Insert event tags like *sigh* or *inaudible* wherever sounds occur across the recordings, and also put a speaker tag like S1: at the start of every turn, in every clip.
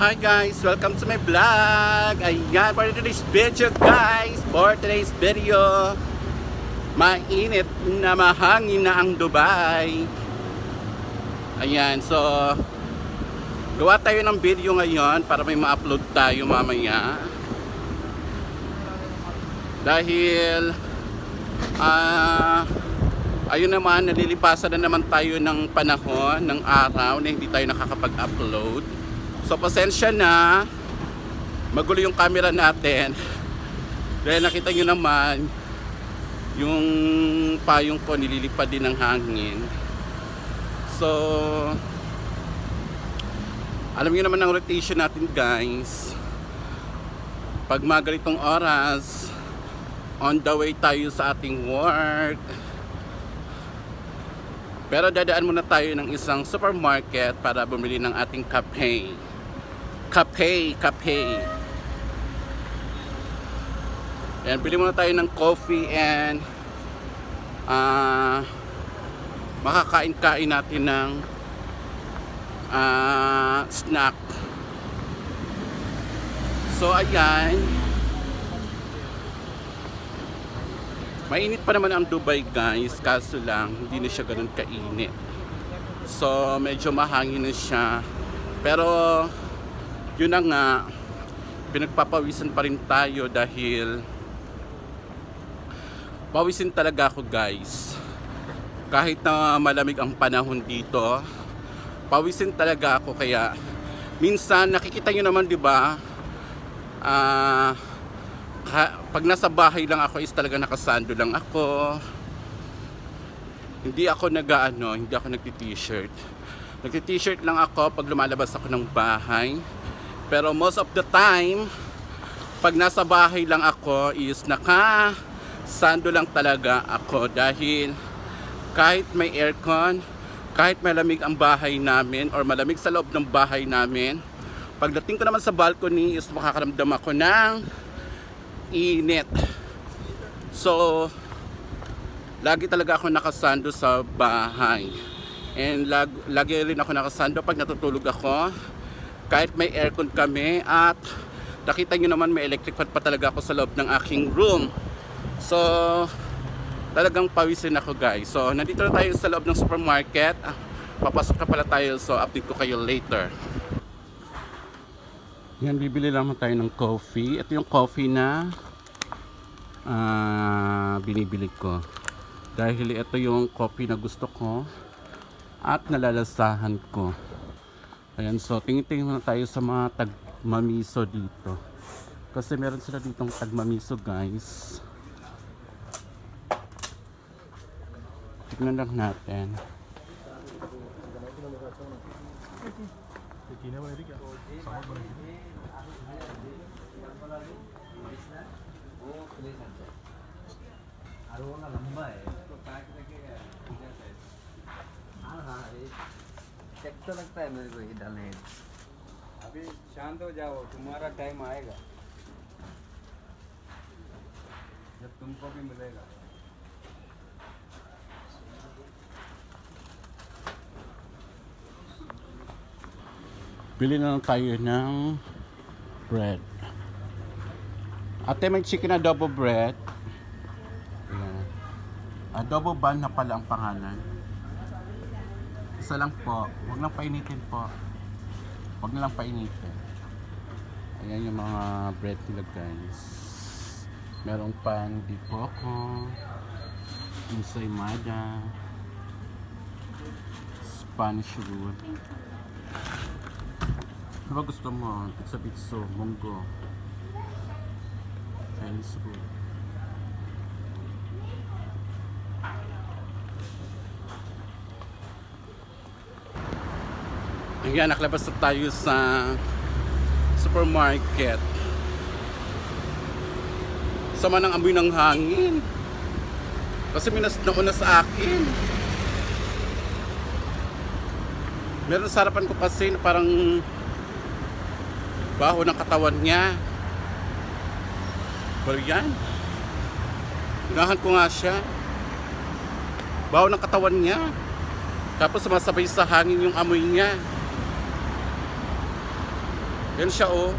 S1: Hi guys, welcome to my vlog. Ayan, for today's video guys, for today's video, mainit na mahangin na ang Dubai. Ayan, so, gawa tayo ng video ngayon para may ma-upload tayo mamaya. Dahil, ah, ayun naman, nalilipasan na naman tayo ng panahon, ng araw na hindi tayo nakakapag-upload. So pasensya na. Magulo yung camera natin. *laughs* Dahil nakita nyo naman yung payong ko nililipad din ng hangin. So alam niyo naman ang rotation natin guys. Pag mga oras, on the way tayo sa ating work. Pero dadaan muna tayo ng isang supermarket para bumili ng ating kape. Kape, kape. Ayan, bili muna tayo ng coffee and ah makakain-kain natin ng ah snack. So ayan. Mainit pa naman ang Dubai guys, kaso lang hindi na siya ganun kainit. So medyo mahangin na siya. Pero yun na nga, pinagpapawisan pa rin tayo dahil pawisin talaga ako guys. Kahit na malamig ang panahon dito, pawisin talaga ako kaya minsan nakikita nyo naman 'di ba? Ah ka- pag nasa bahay lang ako is talaga nakasando lang ako. Hindi ako nag-ano, hindi ako nagti-t-shirt. Nagti-t-shirt lang ako pag lumalabas ako ng bahay. Pero most of the time, pag nasa bahay lang ako is naka sando lang talaga ako dahil kahit may aircon, kahit malamig ang bahay namin or malamig sa loob ng bahay namin, pagdating ko naman sa balcony is makakaramdam ako ng init. So, lagi talaga ako nakasando sa bahay. And lag, lagi rin ako nakasando pag natutulog ako. Kahit may aircon kami at nakita nyo naman may electric fan pa talaga ako sa loob ng aking room. So, talagang pawisin ako guys. So, nandito na tayo sa loob ng supermarket. Ah, Papasok na pala tayo so update ko kayo later. Yan, bibili lang tayo ng coffee. Ito yung coffee na ah, binibili ko. Dahil ito yung coffee na gusto ko at nalalasahan ko. Ayan, so tingin-tingin muna tayo sa mga tagmamiso dito. Kasi meron sila ditong tagmamiso guys. Tignan lang natin.
S2: और वो ना लंबा है चेक तो लगता है मेरे को ये डालने अभी शांत हो जाओ तुम्हारा टाइम आएगा जब तुमको भी मिलेगा
S1: Bili na lang tayo ng bread. Ate, may chicken adobo bread. Ayan. Adobo bun na pala ang pangalan. Isa lang po. Huwag lang painitin po. Huwag lang painitin. Ayan yung mga bread nila guys. Merong pan di coco. Ensaymada. Spanish roll. Ano ba gusto mo? Pizza pizza, munggo. Chinese food. Ayan, nakalabas na tayo sa supermarket. Sama ng amoy ng hangin. Kasi minas na una sa akin. Meron sa harapan ko kasi na parang baho ng katawan niya. Pero yan. Unahan ko nga siya. Baho ng katawan niya. Tapos sumasabay sa hangin yung amoy niya. Yan siya oh.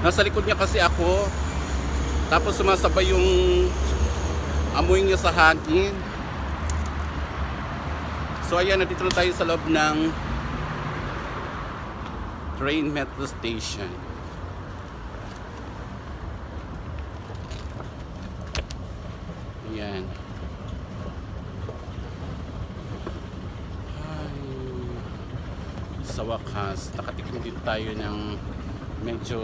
S1: Nasa likod niya kasi ako. Tapos sumasabay yung amoy niya sa hangin. So ayan, nandito na tayo sa loob ng train metro station. Ayan. Ay, sa wakas, nakatikim din tayo ng medyo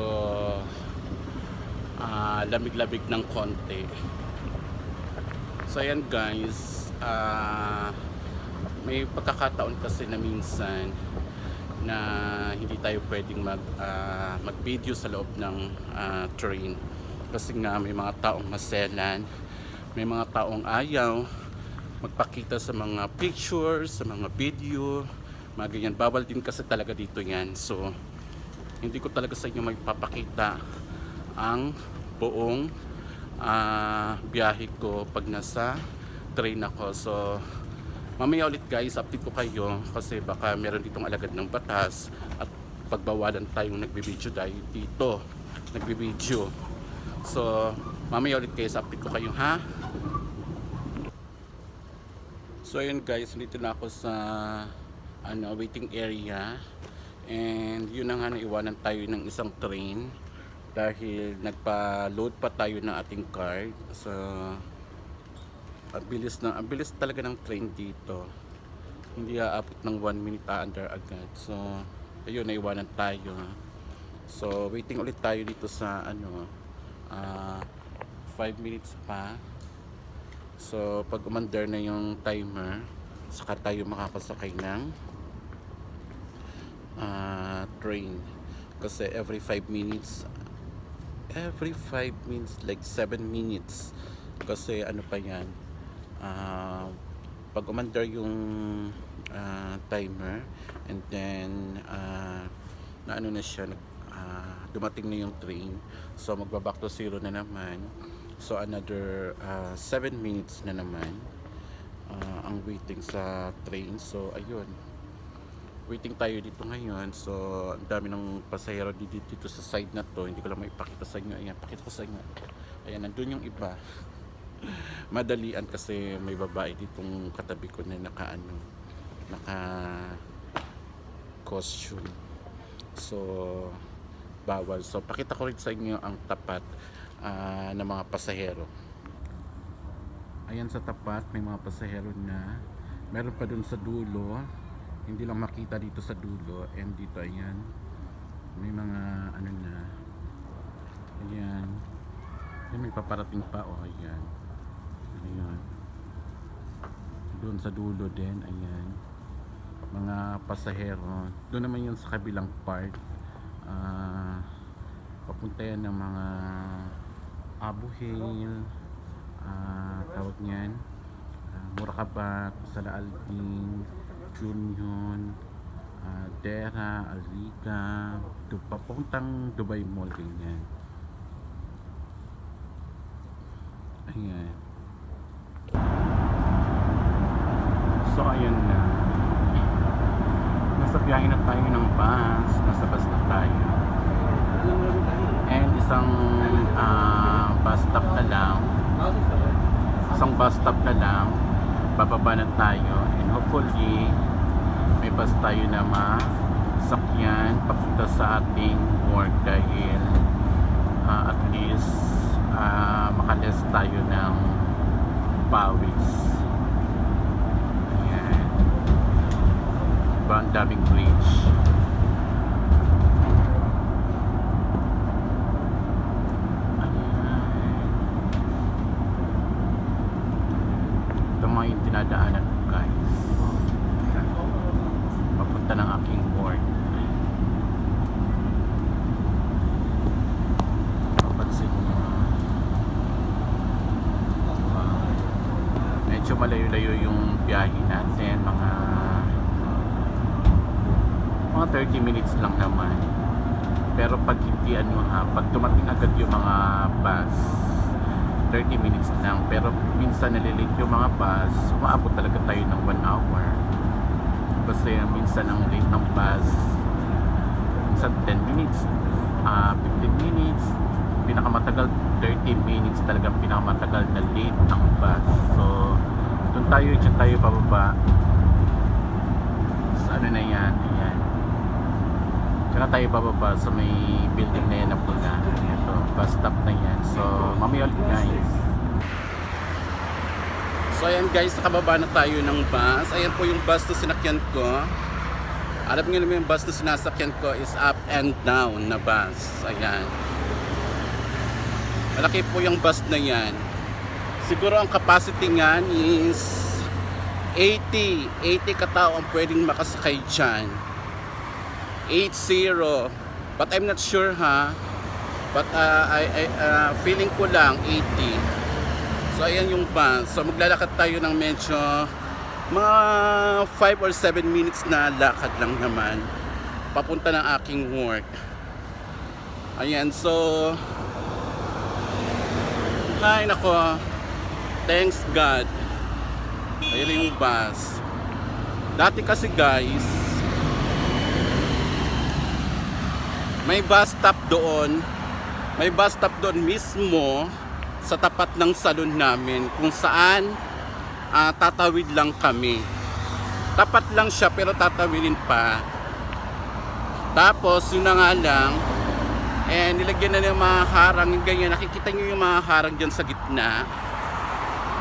S1: ah, lamig-lamig ng konti. So ayan guys, ah, may pagkakataon kasi na minsan na hindi tayo pwedeng mag ah, mag-video sa loob ng ah, train kasi nga may mga taong maselan, may mga taong ayaw magpakita sa mga pictures, sa mga video, mga ganyan. Bawal din kasi talaga dito yan. So, hindi ko talaga sa inyo magpapakita ang buong ah, biyahe ko pag nasa train ako. So, mamaya ulit guys, update ko kayo kasi baka meron ditong alagad ng batas at pagbawalan tayong nagbibideo dahil dito nagbibideo. So, mamaya ulit guys, update ko kayo ha. So ayun guys, dito na ako sa ano, waiting area. And yun na nga naiwanan tayo ng isang train dahil nagpa-load pa tayo ng ating card. So ang bilis na, ang bilis talaga ng train dito. Hindi aabot ng 1 minute under agad. So ayun naiwanan tayo. So waiting ulit tayo dito sa ano 5 minutes pa. So, pag umandar na yung timer, saka tayo makakasakay ng ah, train. Kasi every 5 minutes, every 5 minutes, like 7 minutes. Kasi ano pa yan, ah, pag umandar yung ah, timer, and then, ah, na ano na siya, ah, dumating na yung train. So, magba-back to zero na naman. So another 7 minutes na naman uh, ang waiting sa train. So ayun. Waiting tayo dito ngayon. So ang dami ng pasahero dito, dito sa side na to. Hindi ko lang maipakita sa inyo. Ayan, pakita ko sa inyo. Ayan, nandun yung iba. *laughs* Madalian kasi may babae ditong katabi ko na naka ano, naka costume. So bawal. So pakita ko rin sa inyo ang tapat ah, ng mga pasahero. Ayan sa tapat, may mga pasahero na. Meron pa dun sa dulo. Hindi lang makita dito sa dulo. And dito, ayan. May mga ano na. Ayan. Ayan, may paparating pa. Oh, ayan. Ayan. Doon sa dulo din, ayan. Mga pasahero. Doon naman yun sa kabilang part. Ah, papunta yan ng mga Abu Hail ah tawag niyan ah, Murakabat, Sala Aldin Union ah, Dera, Alriga du- papuntang Dubai Mall ganyan. Ayan. So ayan na. Nasa biyahe na tayo ng bus. Nasa bus na tayo. And isang ah, bus stop na lang. Isang bus stop na lang bababa na tayo. And hopefully may bus tayo na masakyan papunta sa ating work dahil ah, at least uh, makalis tayo ng pawis. Ayan. Diba? Ang daming bridge ito mga yung dinadaanan ko guys papunta ng aking work papansin nyo Wow. medyo malayo-layo yung biyahe natin mga mga 30 minutes lang naman. Pero pag hindi ano ha pag dumating agad yung mga bus 30 minutes lang. Pero minsan nalilate yung mga bus umaabot talaga tayo ng 1 hour. Kasi minsan ang late ng bus minsan 10 minutes ah 15 minutes. Pinakamatagal 30 minutes talagang pinakamatagal na late ang bus. So doon tayo dyan tayo pababa sa ano na yan ayan Tsaka tayo bababa sa may building na yan na ito bus stop na yan so mamaya ulit guys So ayan guys, nakababa na tayo ng bus. Ayan po yung bus na sinakyan ko. Alam niyo naman yung bus na sinasakyan ko is up and down na bus. Ayan. Malaki po yung bus na yan. Siguro ang capacity niyan is 80. 80 katao ang pwedeng makasakay dyan. 80. But I'm not sure ha. But uh, I, I, uh, feeling ko lang 80. So ayan yung bus. So maglalakad tayo ng medyo mga 5 or 7 minutes na lakad lang naman papunta ng aking work. Ayan, so Hay nako. Thanks God. Ayan yung bus. Dati kasi guys, may bus stop doon. May bus stop doon mismo sa tapat ng salon namin kung saan ah, tatawid lang kami. Tapat lang siya pero tatawidin pa. Tapos yun na nga lang, eh nilagyan na ng mga harang, yung ganyan, nakikita nyo yung mga harang dyan sa gitna.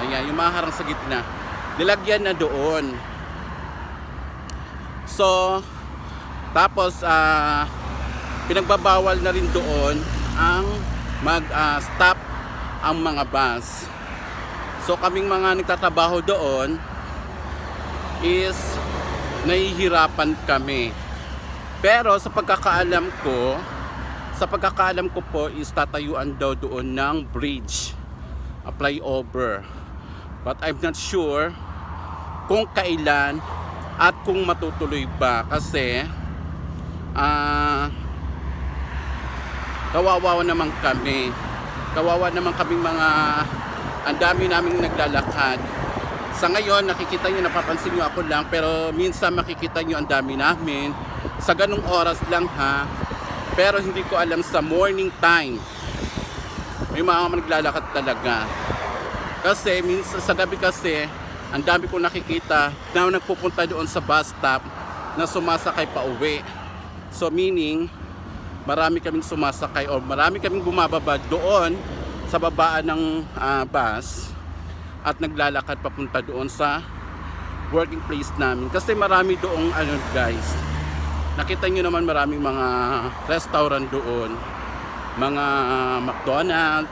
S1: Ayan, yung mga harang sa gitna. Nilagyan na doon. So, tapos ah pinagbabawal na rin doon ang mag-stop ang mga bus. So kaming mga nagtatrabaho doon is nahihirapan kami. Pero sa pagkakaalam ko, sa pagkakaalam ko po is tatayuan daw doon ng bridge, a flyover. But I'm not sure kung kailan at kung matutuloy ba kasi ah kawawa naman kami. Kawawa naman kaming mga ang dami naming naglalakad. Sa ngayon nakikita nyo napapansin nyo ako lang pero minsan makikita nyo ang dami namin. Sa ganong oras lang ha? Pero hindi ko alam sa morning time may mga naglalakad talaga. Kasi minsan sa gabi kasi ang dami ko nakikita na nagpupunta doon sa bus stop na sumasakay pa uwi. So meaning marami kaming sumasakay o marami kaming bumababa doon sa babaan ng ah, bus at naglalakad papunta doon sa working place namin. Kasi marami doong ano guys nakita nyo naman maraming mga restaurant doon. Mga McDonald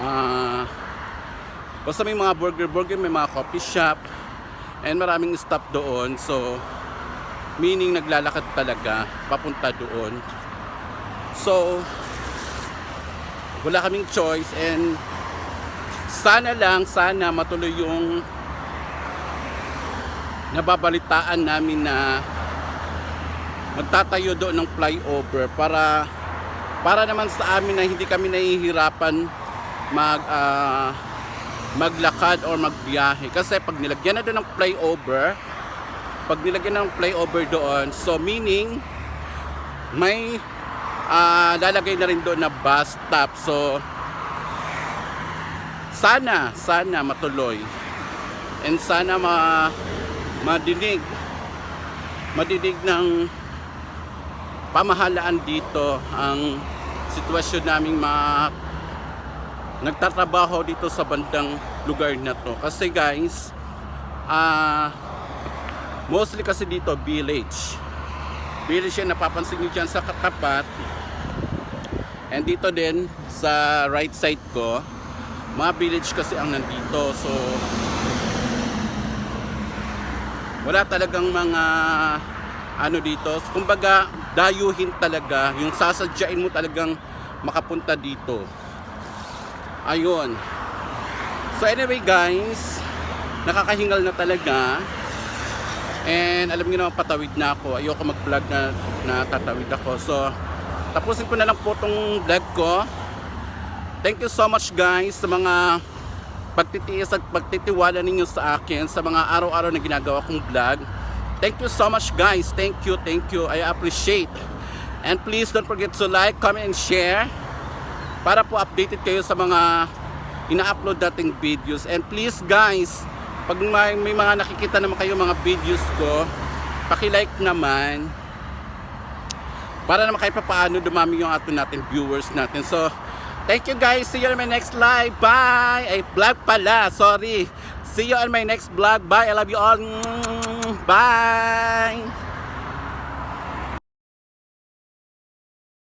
S1: ah basta may mga burger burger may mga coffee shop and maraming stop doon. So meaning naglalakad talaga papunta doon. So wala kaming choice and sana lang sana matuloy yung nababalitaan namin na magtatayo doon ng flyover para para naman sa amin na hindi kami nahihirapan mag ah, maglakad or magbiyahe. Kasi pag nilagyan na doon ng flyover pag nilagyan ng flyover doon so meaning may ah, lalagay na rin doon na bus stop. So sana sana matuloy. And sana ma madinig. Madinig ng pamahalaan dito ang sitwasyon naming mga nagtatrabaho dito sa bandang lugar na to. Kasi guys ah mostly kasi dito village village yan napapansin nyo dyan sa katapat. And dito din sa right side ko mga village kasi ang nandito. So wala talagang mga ano dito. Kumbaga dayuhin talaga. Yung sasadyain mo talagang makapunta dito. Ayun. So anyway guys nakakahingal na talaga and alam niyo naman patawid na ako ayoko mag vlog na, na tatawid ako so tapusin ko na lang po tong vlog ko thank you so much guys sa mga pagtitiis at pagtitiwala ninyo sa akin sa mga araw-araw na ginagawa kong vlog. Thank you so much guys. Thank you, thank you. I appreciate. And please don't forget to like, comment, and share para po updated kayo sa mga ina-upload dating videos. And please guys, pag may, may mga nakikita naman kayo mga videos ko, paki-like naman para naman kahit paano dumami yung ato natin viewers natin. So, thank you guys. See you on my next live. Bye! Ay, vlog pala. Sorry. See you on my next vlog. Bye. I love you all. Bye!